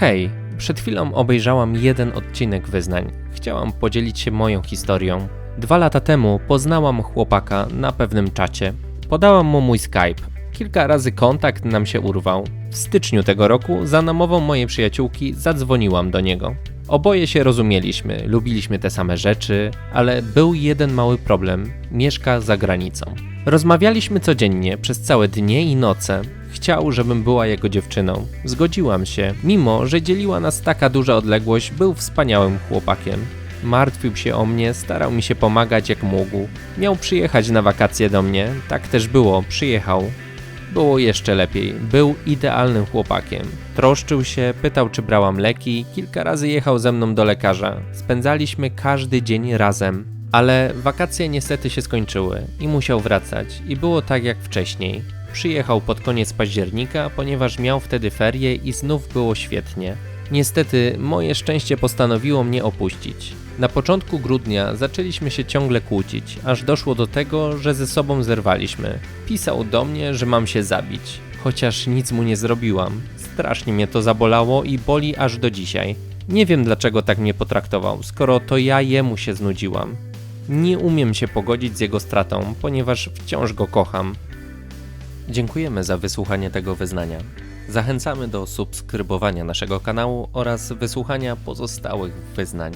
Hej, przed chwilą obejrzałam jeden odcinek wyznań. Chciałam podzielić się moją historią. Dwa lata temu poznałam chłopaka na pewnym czacie. Podałam mu mój Skype. Kilka razy kontakt nam się urwał. W styczniu tego roku za namową mojej przyjaciółki zadzwoniłam do niego. Oboje się rozumieliśmy, lubiliśmy te same rzeczy, ale był jeden mały problem mieszka za granicą. Rozmawialiśmy codziennie przez całe dnie i noce. Chciał, żebym była jego dziewczyną. Zgodziłam się, mimo że dzieliła nas taka duża odległość, był wspaniałym chłopakiem. Martwił się o mnie, starał mi się pomagać jak mógł. Miał przyjechać na wakacje do mnie, tak też było, przyjechał. Było jeszcze lepiej. Był idealnym chłopakiem. Troszczył się, pytał, czy brałam leki, kilka razy jechał ze mną do lekarza. Spędzaliśmy każdy dzień razem. Ale wakacje niestety się skończyły i musiał wracać, i było tak jak wcześniej. Przyjechał pod koniec października, ponieważ miał wtedy ferie i znów było świetnie. Niestety, moje szczęście postanowiło mnie opuścić. Na początku grudnia zaczęliśmy się ciągle kłócić, aż doszło do tego, że ze sobą zerwaliśmy. Pisał do mnie, że mam się zabić, chociaż nic mu nie zrobiłam. Strasznie mnie to zabolało i boli aż do dzisiaj. Nie wiem dlaczego tak mnie potraktował, skoro to ja jemu się znudziłam. Nie umiem się pogodzić z jego stratą, ponieważ wciąż go kocham. Dziękujemy za wysłuchanie tego wyznania. Zachęcamy do subskrybowania naszego kanału oraz wysłuchania pozostałych wyznań.